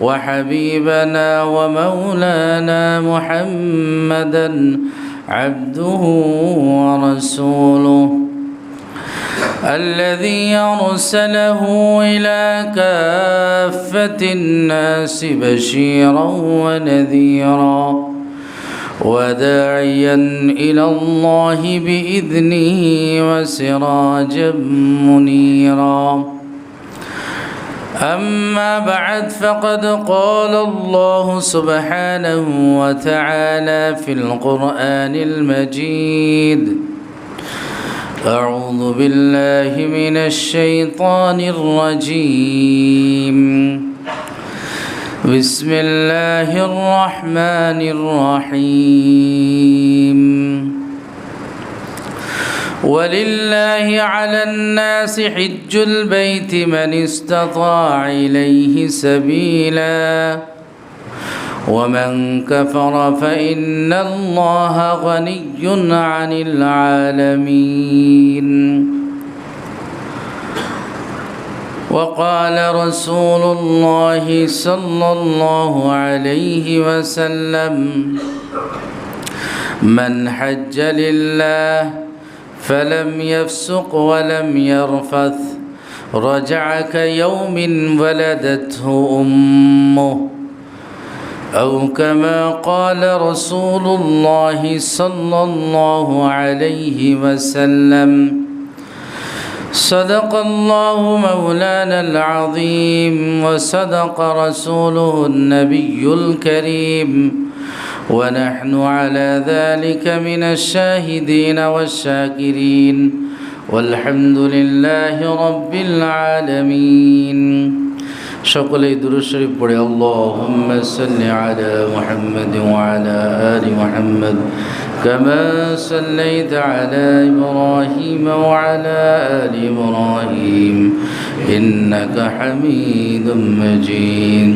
وحبيبنا ومولانا محمدا عبده ورسوله الذي أرسله إلى كافة الناس بشيرا ونذيرا وداعيا إلى الله بإذنه وسراجا منيرا أما بعد فقد قال الله سبحانه وتعالى في القرآن المجيد أعوذ بالله من الشيطان الرجيم. بسم الله الرحمن الرحيم. ولله على الناس حج البيت من استطاع إليه سبيلا. ومن كفر فإن الله غني عن العالمين. وقال رسول الله صلى الله عليه وسلم من حج لله فلم يفسق ولم يرفث. رجع كيوم ولدته أمه. أو كما قال رسول الله صلى الله عليه وسلم صدق الله مولانا العظيم وصدق رسوله النبي الكريم. ونحن على ذلك من الشاهدين والشاكرين والحمد لله رب العالمين সকলেই দুরূদ শরীফ পড়ে আল্লাহুম্মা সাল্লি আলা মুহাম্মাদ ওয়া আলা আলি মুহাম্মাদ كما صليت على إبراهيم وعلى آل إبراهيم إنك حميد مجيد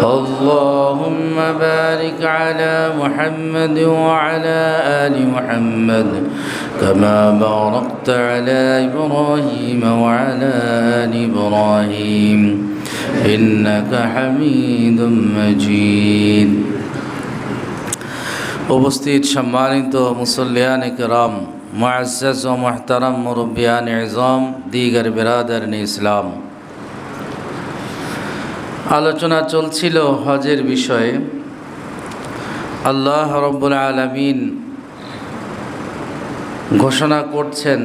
اللهم بارك على محمد وعلى آل محمد كما باركت على إبراهيم وعلى آل إبراهيم إنك حميد مجيد উপস্থিত সম্মানিত মুসল্লিয়ান کرام معزز ও محترم মুরব্বিয়ান ইজম দিগার বিরাদারন ইসলাম আলোচনা চলছিল হজের বিষয়ে। আল্লাহ রব্বুল আলমিন ঘোষণা করছেন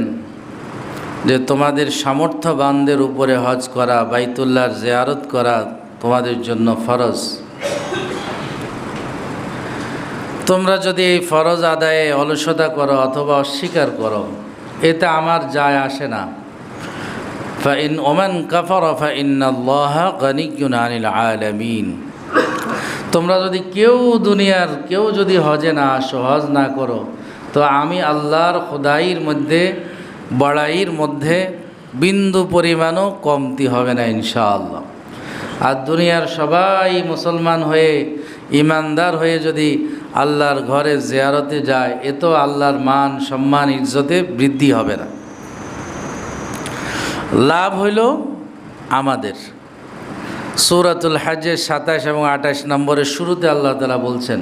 যে তোমাদের সামর্থ্য সামর্থ্যবানদের উপরে হজ করা, বাইতুল্লাহর জিয়ারত করা তোমাদের জন্য ফরজ। তোমরা যদি এই ফরজ আদায়ে অলসতা করো অথবা অস্বীকার করো, এতে আমার যায় আসে না। ফাইন ওমান কাফর ফাইন্নাল্লাহ গনিকুন আনিল আলামিন তোমরা যদি কেউ দুনিয়ার কেউ যদি হজে না আসো, হজ না করো, তো আমি আল্লাহর খোদাইর মধ্যে বড়াইয়ের মধ্যে বিন্দু পরিমাণও কমতি হবে না ইনশাআল্লাহ। আর দুনিয়ার সবাই মুসলমান হয়ে, ইমানদার হয়ে যদি আল্লাহর ঘরে জিয়ারতে যায়, এ তো আল্লাহর মান, সম্মান, ইজ্জতে বৃদ্ধি হবে না। লাভ হইল আমাদের সৌরাতুল হাজের সাতাশ এবং আঠাশ নম্বরের শুরুতে আল্লাহ তালা বলছেন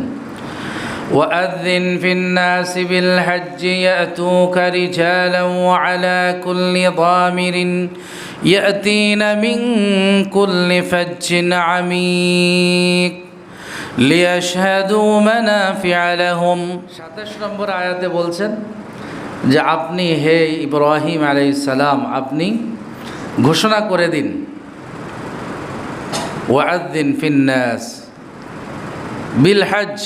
وأذن في الناس بالحج يأتوك رجالا وعلى كل ضامر يأتين من كل فج عميق লিয়াশহাদু মানাফিআ লাহুম 27 নম্বর আয়াতে বলছেন যে আপনি হে ইব্রাহিম আলাইহিস সালাম আপনি ঘোষণা করে দিন। ওয়াদ্দিন ফিন্নাস। বিল হজ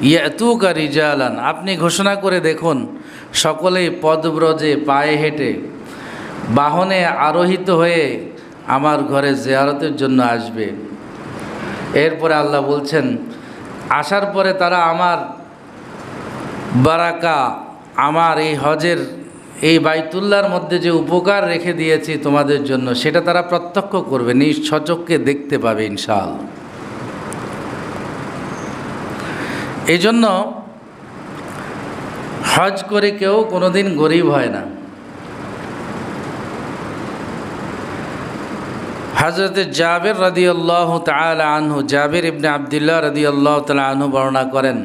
ইয়াতুকা রিজালান। আপনি ঘোষণা করে দেখুন, সকলেই পদব্রজে পায়ে হেঁটে বাহনে আরোহিত হয়ে আমার ঘরে জিয়ারতের জন্য আসবে। এরপরে আল্লাহ বলছেন, আসার পরে তারা আমার বারাকা, আমার এই হজের এই বাইতুল্লার মধ্যে যে উপকার রেখে দিয়েছি তোমাদের জন্য, সেটা তারা প্রত্যক্ষ করবে, নিজ সচককে দেখতে পাবে ইনশাল এই জন্য হজ করে কেউ কোনোদিন গরিব হয় না। হজরত জাবের রদি আল্লাহ তালা আনহু, জাবের ইবনে আবদুল্লাহ রদি আল্লাহ তালা আনহু বর্ণনা করেন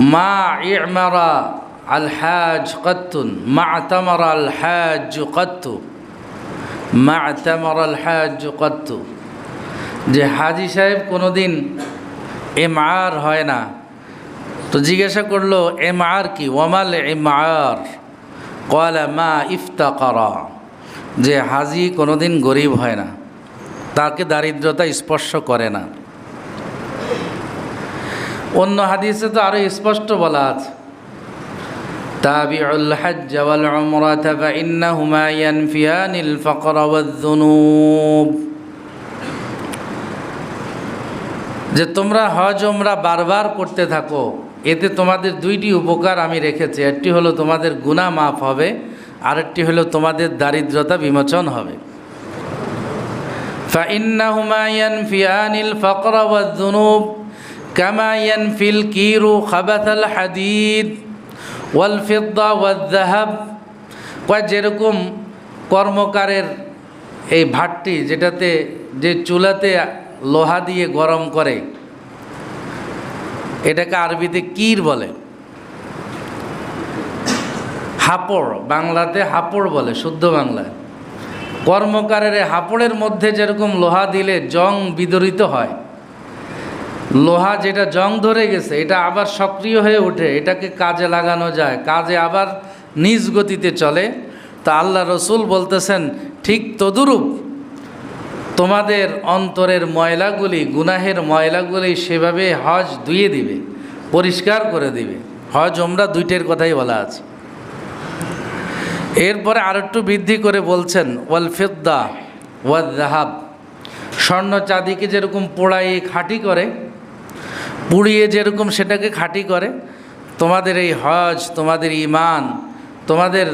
মা ইমারা আল হাজ কত্তুন, মা তামারা আল হাজ কত্তু, মা তামারা আল হাজ কত্তু। যে হাজি সাহেব কোনোদিন এম আর হয় না। তো জিজ্ঞাসা করল এম আর কি? ওয়ামাল এম আর কলা মা ইফতাকরা। যে হাজি কোনোদিন গরিব হয় না। তাকে দারিদ্রতা স্পর্শ করে না। অন্য হাদিসে তো আরো স্পষ্ট বলা আছে তাবিউল হজ্জ ওয়াল উমরাতা ফাইন্নাহুমা ইয়ানফিয়ানিল ফাকর ওয়ায-যুনুব যে তোমরা হজ ওমরা বারবার করতে থাকো এতে তোমাদের দুইটি উপকার আমি রেখেছি একটি হলো তোমাদের গুনাহ মাফ হবে আরেকটি হলো তোমাদের দারিদ্রতা বিমোচন হবে فإنهما ينفيان الفقر والذنوب كما ينفي الكير خبث الحديد والفضة والذهب কয় যেরকম কর্মকারের এই ভাটটি যেটাতে যে চুলাতে লোহা দিয়ে গরম করে এটাকে আরবিতে কির বলে হাপড় বাংলাতে হাপড় বলে শুদ্ধ বাংলায় কর্মকারের এই হাপড়ের মধ্যে যেরকম লোহা দিলে জং বিদরিত হয় লোহা যেটা জং ধরে গেছে, এটা আবার সক্রিয় হয়ে ওঠে, এটাকে কাজে লাগানো যায়, কাজে আবার নিজ গতিতে চলে। তা আল্লাহ রসুল বলতেছেন, ঠিক তদুরূপ তোমাদের অন্তরের ময়লাগুলি, গুনাহের ময়লাগুলি সেভাবে হজ ধুয়ে দিবে, পরিষ্কার করে দিবে। হজ ওমরা দুইটের কথাই বলা আছে। এরপরে আর একটু বৃদ্ধি করে বলছেন, ওয়াল ফিদ্দা ওয়াল জাহাব স্বর্ণ চাঁদিকে যেরকম পোড়াই খাঁটি করে পুড়িয়ে যেরকম সেটাকে খাঁটি করে, তোমাদের এই হজ, তোমাদের ইমান তোমাদের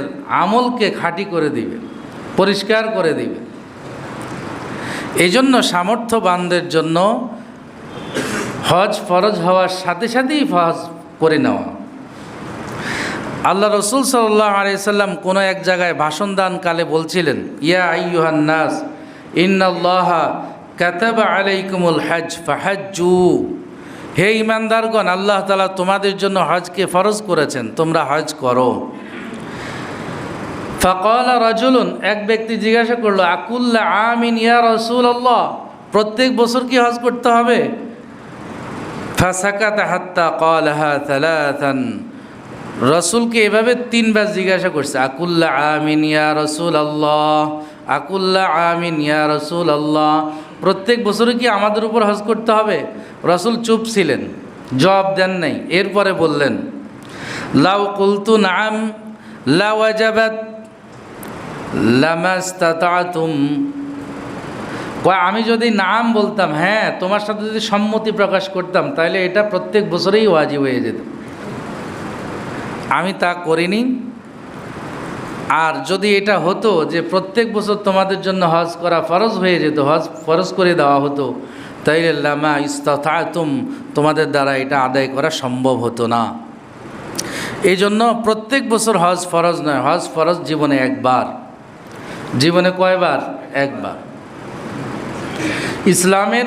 আমলকে খাঁটি করে দিবে, পরিষ্কার করে দিবে। এই জন্য সামর্থ্যবানদের জন্য হজ ফরজ হওয়ার সাথে সাথেই হজ করে নেওয়া। আল্লাহ রসুল সাল্লাহ আলিয়াল্লাম কোনো এক জায়গায় ভাষণ দান কালে বলছিলেন, ইয়া আইয়ুহান নাস, ইন্নাল্লাহ কাতাবা আলাইকুমুল হজ ফাহাজ্জু। হে ইমানদারগণ, আল্লাহ তালা তোমাদের জন্য হজকে ফরজ করেছেন, তোমরা হজ করো। ফকলা রজুলুন, এক ব্যক্তি জিজ্ঞাসা করল, আকুল্লা আমিন ইয়া রসুল আল্লাহ প্রত্যেক বছর কি হজ করতে হবে? ফাসাকাত হাত্তা কলহা তালাতান রসুলকে এভাবে তিনবার জিজ্ঞাসা করছে, আকুল্লা আমিন ইয়া রসুল আল্লাহ আকুল্লা আমিন ইয়া রসুল আল্লাহ প্রত্যেক বছরে কি আমাদের উপর হজ করতে হবে? রসুল চুপ ছিলেন, জবাব দেন নাই। এরপরে বললেন, লাউ কুলতু নাম লাওয়াজাবাত লামাস্তাতাতুম। কয়, আমি যদি নাম বলতাম হ্যাঁ তোমার সাথে যদি সম্মতি প্রকাশ করতাম, তাহলে এটা প্রত্যেক বছরেই ওয়াজিব হয়ে যেত। আমি তা করিনি। আর যদি এটা হতো যে প্রত্যেক বছর তোমাদের জন্য হজ করা ফরজ হয়ে যেত, হজ ফরজ করে দেওয়া হতো, তাইলে লামা ইস্তাতুম তোমাদের দ্বারা এটা আদায় করা সম্ভব হতো না। এই জন্য প্রত্যেক বছর হজ ফরজ নয়, হজ ফরজ জীবনে একবার। জীবনে কয়বার? একবার। ইসলামের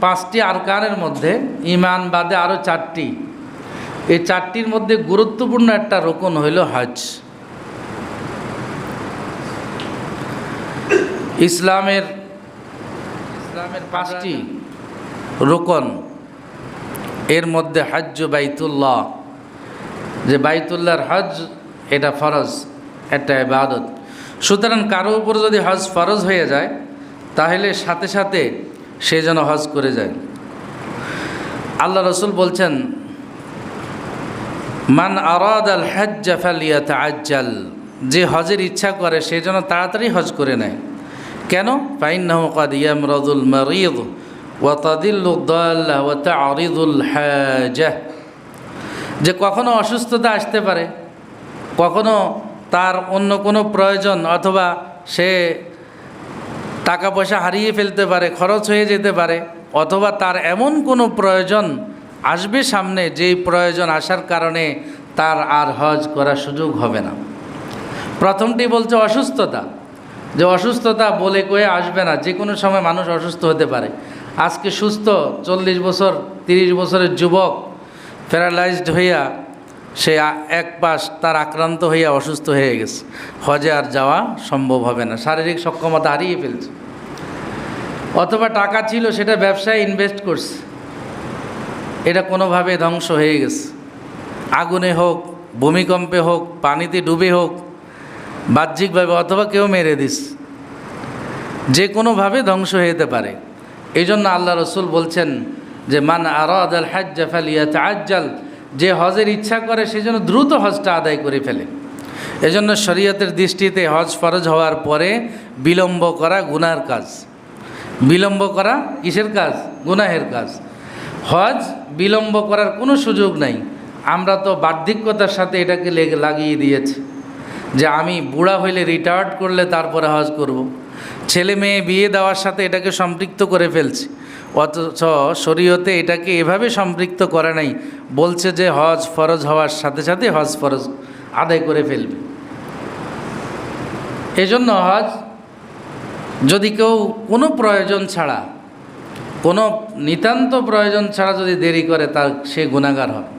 পাঁচটি আরকানের মধ্যে ইমান বাদে আরও চারটি। এই চারটির মধ্যে গুরুত্বপূর্ণ একটা রোকন হইল হজ। ইসলামের ইসলামের পাঁচটি রোকন। এর মধ্যে হজ্জ বাইতুল্লাহ। যে বাইতুল্লাহর হজ এটা ফরজ একটা ইবাদত। সুতরাং কারও উপর যদি হজ ফরজ হয়ে যায় তাহলে সাথে সাথে সে যেন হজ করে যায়। আল্লাহ রসুল বলছেন মান আরাদ আল ফালিয়াত আজ্জাল যে হজের ইচ্ছা করে সে যেন তাড়াতাড়ি হজ করে নেয়। কেন? যে কখনো অসুস্থতা আসতে পারে, কখনো তার অন্য কোনো প্রয়োজন অথবা সে টাকা পয়সা হারিয়ে ফেলতে পারে, খরচ হয়ে যেতে পারে, অথবা তার এমন কোনো প্রয়োজন আসবে সামনে যেই প্রয়োজন আসার কারণে তার আর হজ করার সুযোগ হবে না। প্রথমটি বলছে অসুস্থতা। যে অসুস্থতা বলে কয়ে আসবে না, যে কোনো সময় মানুষ অসুস্থ হতে পারে। আজকে সুস্থ, চল্লিশ বছর, তিরিশ বছরের যুবক প্যারালাইজড হইয়া সে এক পাশ তার আক্রান্ত হইয়া অসুস্থ হয়ে গেছে। হজে আর যাওয়া সম্ভব হবে না, শারীরিক সক্ষমতা হারিয়ে ফেলছে। অথবা টাকা ছিল, সেটা ব্যবসায় ইনভেস্ট করছে। এটা কোনোভাবে ধ্বংস হয়ে গেছে। আগুনে হোক, ভূমিকম্পে হোক, পানিতে ডুবে হোক বাহ্যিকভাবে অথবা কেউ মেরে দিস। যে কোনোভাবে ধ্বংস হয়ে যেতে পারে। এই জন্য আল্লাহ রসুল বলছেন যে, মান আরাদ আল হাজ্জ ফালিয়াত আজ্জাল যে হজের ইচ্ছা করে, সে যেন দ্রুত হজটা আদায় করে ফেলে। এজন্য শরীয়তের দৃষ্টিতে হজ ফরজ হওয়ার পরে বিলম্ব করা গুনার কাজ। বিলম্ব করা কিসের কাজ? গুনাহের কাজ। হজ বিলম্ব করার কোনো সুযোগ নাই। আমরা তো বার্ধক্যতার সাথে এটাকে লেগে লাগিয়ে দিয়েছি। যে আমি বুড়া হইলে রিটায়ার্ড করলে তারপরে হজ করব। ছেলে মেয়ে বিয়ে দেওয়ার সাথে এটাকে সম্পৃক্ত করে ফেলছি। অথচ শরীয়তে এটাকে এভাবে সম্পৃক্ত করে নাই, বলছে যে হজ ফরজ হওয়ার সাথে সাথে হজ ফরজ আদায় করে ফেলবে। এজন্য হজ, যদি কেউ কোনো প্রয়োজন ছাড়া, কোনো নিতান্ত প্রয়োজন ছাড়া যদি দেরি করে তার সে গুণাগার হবে।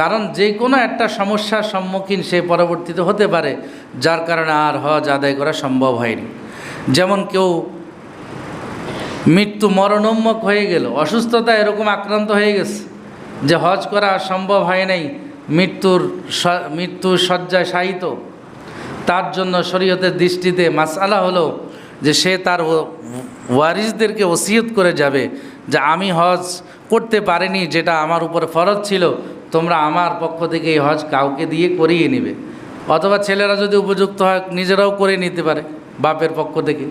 কারণ যে কোনো একটা সমস্যার সম্মুখীন সে পরবর্তীতে হতে পারে, যার কারণে আর হজ আদায় করা সম্ভব হয়নি। যেমন কেউ মৃত্যু মরণোন্মুখ হয়ে গেল, অসুস্থতা এরকম আক্রান্ত হয়ে গেছে যে হজ করা সম্ভব হয় নাই, মৃত্যুর মৃত্যুর শয্যায় শায়িত। তার জন্য শরীয়তের দৃষ্টিতে মাসালা হলো যে সে তার ওয়ারিসদেরকে ওসিয়ত করে যাবে যে আমি হজ করতে পারিনি, যেটা আমার উপর ফরজ ছিল তোমরা আমার পক্ষ থেকে এই হজ কাউকে দিয়ে করিয়ে নেবে। অথবা ছেলেরা যদি উপযুক্ত হয়, নিজেরাও করে নিতে পারে বাপের পক্ষ থেকে।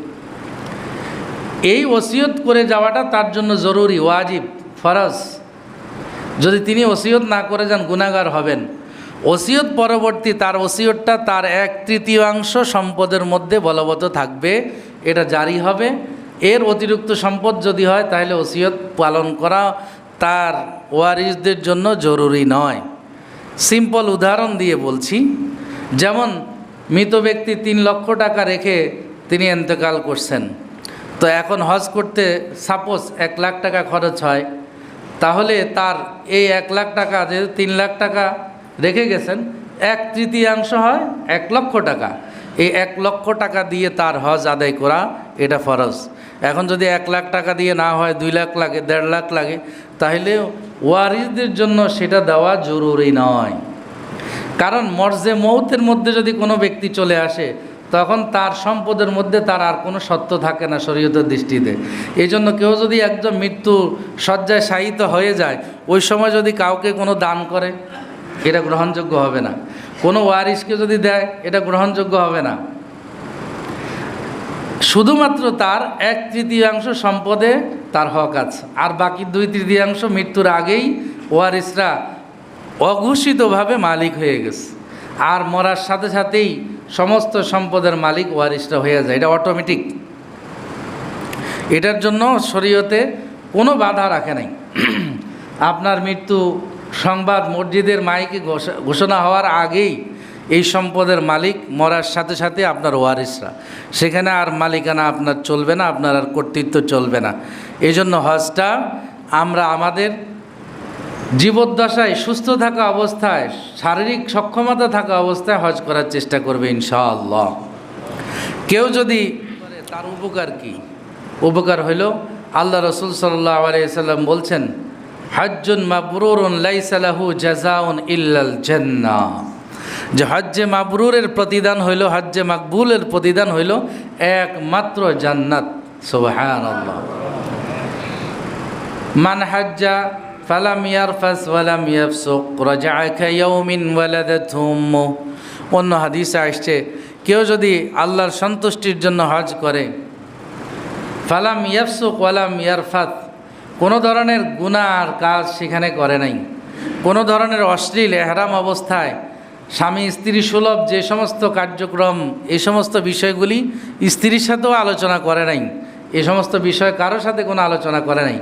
এই ওসিয়ত করে যাওয়াটা তার জন্য জরুরি, ওয়াজিব, ফরজ। যদি তিনি ওসিয়ত না করে যান গুণাগার হবেন। ওসিয়ত পরবর্তী, তার ওসিয়তটা তার এক তৃতীয়াংশ সম্পদের মধ্যে বলবৎ থাকবে, এটা জারি হবে। এর অতিরিক্ত সম্পদ যদি হয়, তাহলে ওসিয়ত পালন করা তার ওয়ারিসদের জন্য জরুরি নয়। সিম্পল উদাহরণ দিয়ে বলছি, যেমন মৃত ব্যক্তি তিন লক্ষ টাকা রেখে তিনি এন্তেকাল করছেন। তো এখন হজ করতে সাপোজ এক লাখ টাকা খরচ হয়, তাহলে তার এই এক লাখ টাকা যেহেতু তিন লাখ টাকা রেখে গেছেন, এক তৃতীয়াংশ হয় এক লক্ষ টাকা। এই এক লক্ষ টাকা দিয়ে তার হজ আদায় করা এটা ফরজ। এখন যদি এক লাখ টাকা দিয়ে না হয়, দুই লাখ লাগে, দেড় লাখ লাগে, তাহলে ওয়ারিসদের জন্য সেটা দেওয়া জরুরি নয়। কারণ মর্জে মৌতের মধ্যে যদি কোনো ব্যক্তি চলে আসে, তখন তার সম্পদের মধ্যে তার আর কোনো সত্য থাকে না শরীয়তের দৃষ্টিতে। এই জন্য কেউ যদি একজন মৃত্যু শয্যায় শায়িত হয়ে যায়, ওই সময় যদি কাউকে কোনো দান করে, এটা গ্রহণযোগ্য হবে না। কোনো ওয়ারিসকে যদি দেয়, এটা গ্রহণযোগ্য হবে না। শুধুমাত্র তার এক তৃতীয়াংশ সম্পদে তার হক আছে। আর বাকি দুই তৃতীয়াংশ মৃত্যুর আগেই ওয়ারিসরা অঘোষিতভাবে মালিক হয়ে গেছে। আর মরার সাথে সাথেই সমস্ত সম্পদের মালিক ওয়ারিসরা হয়ে যায়। এটা অটোমেটিক এটার জন্য শরীয়তে কোনো বাধা রাখে নাই। আপনার মৃত্যু সংবাদ মসজিদের মাইকে ঘোষা- ঘোষণা হওয়ার আগেই এই সম্পদের মালিক মরার সাথে সাথে আপনার ওয়ারিসরা। সেখানে আর মালিকানা আপনার চলবে না, আপনার আর কর্তৃত্ব চলবে না। এই জন্য হজটা আমরা আমাদের জীবদ্দশায় সুস্থ থাকা অবস্থায়, শারীরিক সক্ষমতা থাকা অবস্থায় হজ করার চেষ্টা করবে ইনশাআল্লাহ। কেউ যদি তার উপকার কি? উপকার হইল, আল্লাহ রসুল সাল্লাহ আলাইসাল্লাম বলছেন, হজ্জুন মাবরুরুন লাইসালাহু জাজাউন ইল্লাল জান্না যে হজ্জে মাবরুরের প্রতিদান হইল, হজ্জে মাকবুলের প্রতিদান হইল একমাত্র জান্নাত। আল্লাহ মান হাজ্জা ফালাম ইয়ারফাস ওয়ালাম ইয়াফসুক ওয়ালাদাতহু অন্য হাদিসে আসছে, কেউ যদি আল্লাহর সন্তুষ্টির জন্য হজ করে, ফালাম ইয়াফসুক ওয়ালাম ইয়ারফাত কোনো ধরনের গুনার কাজ সেখানে করে নাই। কোনো ধরনের অশ্লীল, এহরাম অবস্থায় স্বামী, স্ত্রী সুলভ যে সমস্ত কার্যক্রম এই সমস্ত বিষয়গুলি স্ত্রীর সাথেও আলোচনা করে নাই। এ সমস্ত বিষয় কারোর সাথে কোনো আলোচনা করে নাই।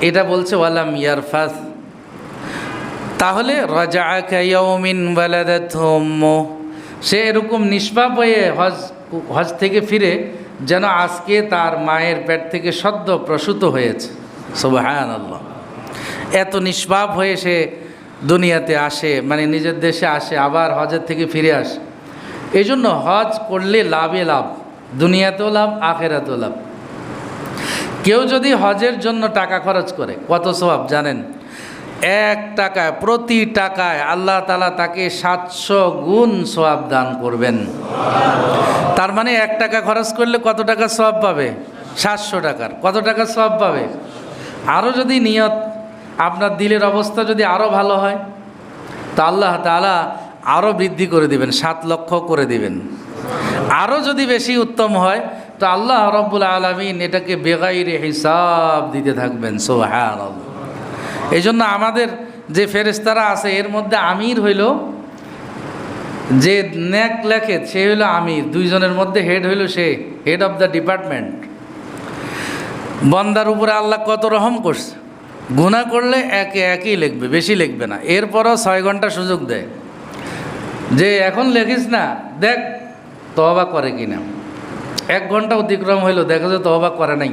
এটা বলছে, ওয়ালাম ইয়ারফাস। তাহলে রাজা কাউমিন সে এরকম নিষ্পাপ হয়ে হজ হজ থেকে ফিরে যেন আজকে তার মায়ের পেট থেকে সদ্য প্রসূত হয়েছে। আল্লাহ এত নিষ্পাপ হয়ে সে দুনিয়াতে আসে মানে নিজের দেশে আসে, আবার হজের থেকে ফিরে আসে। এই জন্য হজ করলে লাভে লাভ, দুনিয়াতেও লাভ, আখেরাতেও লাভ। কেউ যদি হজের জন্য টাকা খরচ করে, কত স্বভাব জানেন? এক টাকায়, প্রতি টাকায় আল্লাহ তালা তাকে সাতশো গুণ সোয়াব দান করবেন। তার মানে এক টাকা খরচ করলে কত টাকা সব পাবে? সাতশো টাকার। কত টাকা সব পাবে? আরও যদি নিয়ত আপনার দিলের অবস্থা যদি আরও ভালো হয়, তা আল্লাহ তালা আরও বৃদ্ধি করে দিবেন, সাত লক্ষ করে দিবেন। আরও যদি বেশি উত্তম হয়, তো আল্লাহ রব্বুল আলমিন এটাকে বেগাইরে হিসাব দিতে থাকবেন সোহান এই জন্য আমাদের যে ফেরেস্তারা আছে, এর মধ্যে আমির হইল, যে ন্যাক লেখে, সে হইল আমির। দুইজনের মধ্যে হেড হইল সে হেড অফ দ্য ডিপার্টমেন্ট বন্দার উপরে আল্লাহ কত রহম করছে। গুণা করলে একে একই লিখবে, বেশি লিখবে না। এরপরও ছয় ঘণ্টা সুযোগ দেয়। যে এখন লেখিস না, দেখ তহবা করে কিনা। এক ঘণ্টা অতিক্রম হইল, দেখো যে তহবা করে নাই।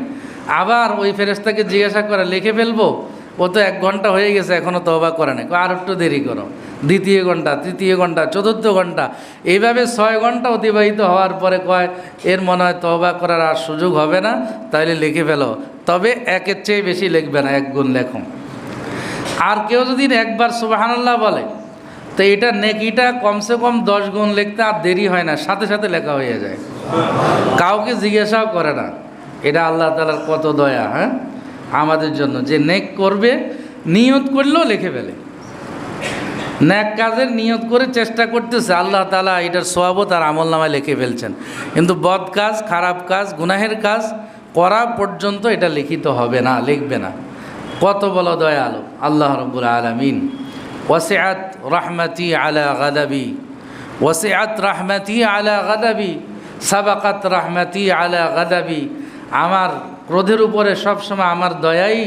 আবার ওই ফেরেস্তাকে জিজ্ঞাসা করে, লিখে ফেলব? ও তো এক ঘণ্টা হয়ে গেছে এখনও তহবা করে নাই। আর একটু দেরি করো। দ্বিতীয় ঘণ্টা, তৃতীয় ঘণ্টা, চতুর্থ ঘণ্টা। এইভাবে ছয় ঘণ্টা অতিবাহিত হওয়ার পরে কয়, এর মনে হয় তহবা করার আর সুযোগ হবে না, তাইলে লিখে ফেলো। তবে একের চেয়ে বেশি লিখবে না, এক গুণ লেখো। আর কেউ যদি একবার সুবাহান্লাহ বলে, তো এটা নেকিটা কমসে কম দশ গুণ লিখতে আর দেরি হয় না, সাথে সাথে লেখা হয়ে যায়। কাউকে জিজ্ঞাসাও করে না, এটা আল্লাহ তালার কত দয়া হ্যাঁ? আমাদের জন্য। যে নেক করবে, নিয়ত করলেও লিখে ফেলে। ন্যাক কাজের নিয়ত করে চেষ্টা করতেছে, আল্লাহ তালা এটার সোয়াবও তার আমল নামায় লিখে ফেলছেন। কিন্তু বদ কাজ, খারাপ কাজ, গুনাহের কাজ করা পর্যন্ত এটা লিখিত হবে না, লিখবে না। কত বলো দয়ালু? আল্লাহ রব্বুল আলমিন, ওয়াসিআত রাহমাতি আলা গাদাবি, ওয়াসিআত রাহমাতি আলা গাদাবি, সাবাকাত রাহমাতি আলা গাদাবি। আমার ক্রোধের উপরে সবসময় আমার দয়াই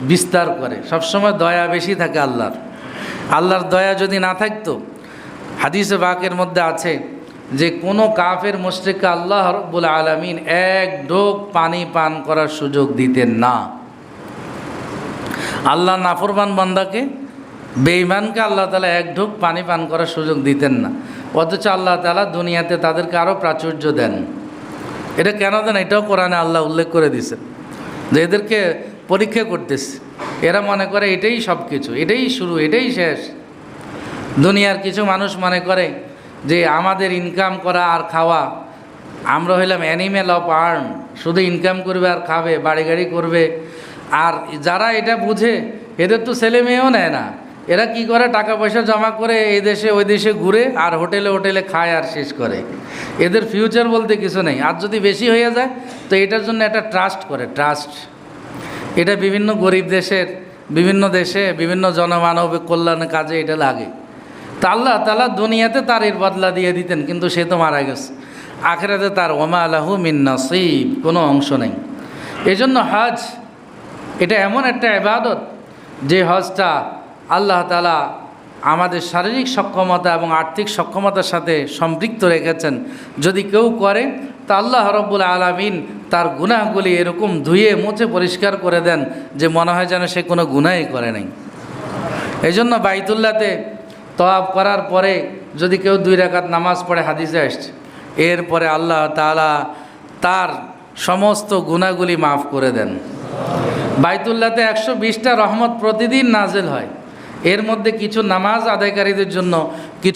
বিস্তার করে। সবসময় দয়া বেশি থাকে আল্লাহর। আল্লাহর দয়া যদি না থাকতো, হাদিসে বাকের মধ্যে আছে যে কোনো কাফের মুশ্রিককে আল্লাহ রব্বুল আলমিন এক ডোক পানি পান করার সুযোগ দিতেন না। আল্লাহ নাফরমান বান্দাকে, বেঈমানকে আল্লাহ তালা এক ঢোক পানি পান করার সুযোগ দিতেন না। অথচ আল্লাহ তালা দুনিয়াতে তাদেরকে আরও প্রাচুর্য দেন। এটা কেন দেন? এটাও কোরআনে আল্লাহ উল্লেখ করে দিছে যে এদেরকে পরীক্ষা করতেছে। এরা মনে করে এটাই সব কিছু এটাই শুরু, এটাই শেষ। দুনিয়ার কিছু মানুষ মনে করে যে আমাদের ইনকাম করা আর খাওয়া, আমরা হইলাম অ্যানিমেল অফ আর্ন শুধু ইনকাম করবে আর খাবে বাড়ি গাড়ি করবে। আর যারা এটা বুঝে, এদের তো ছেলে মেয়েও নেয় না। এরা কি করে, টাকা পয়সা জমা করে এই দেশে, ওই দেশে ঘুরে আর হোটেলে হোটেলে খায় আর শেষ করে। এদের ফিউচার বলতে কিছু নেই। আর যদি বেশি হয়ে যায়, তো এটার জন্য একটা ট্রাস্ট করে ট্রাস্ট এটা বিভিন্ন গরিব দেশের, বিভিন্ন দেশে বিভিন্ন জনমানব কল্যাণের কাজে এটা লাগে। তা আল্লাহ তালা দুনিয়াতে তার এর বদলা দিয়ে দিতেন, কিন্তু সে তো মারা গেছে। আখেরাতে তার ওমা আলাহু মিন নসিব, কোনো অংশ নেই। এজন্য হজ, এটা এমন একটা এবাদত যে হজটা আল্লাহ তালা আমাদের শারীরিক সক্ষমতা এবং আর্থিক সক্ষমতার সাথে সম্পৃক্ত রেখেছেন। যদি কেউ করে, তা আল্লাহ রব্বুল আলমিন তার গুনাহগুলি এরকম ধুয়ে মুছে পরিষ্কার করে দেন যে মনে হয় যেন সে কোনো গুনাই করে নাই। এই জন্য বাইতুল্লাতে তওয়াব করার পরে যদি কেউ দুই রাকাত নামাজ পড়ে হাদিসে আসছে, এরপরে আল্লাহ তালা তার সমস্ত গুণাগুলি মাফ করে দেন। বাইতুল্লাতে একশো বিশটা রহমত প্রতিদিন নাজেল হয়। এর মধ্যে কিছু নামাজ আদায়কারীদের জন্য, কিছু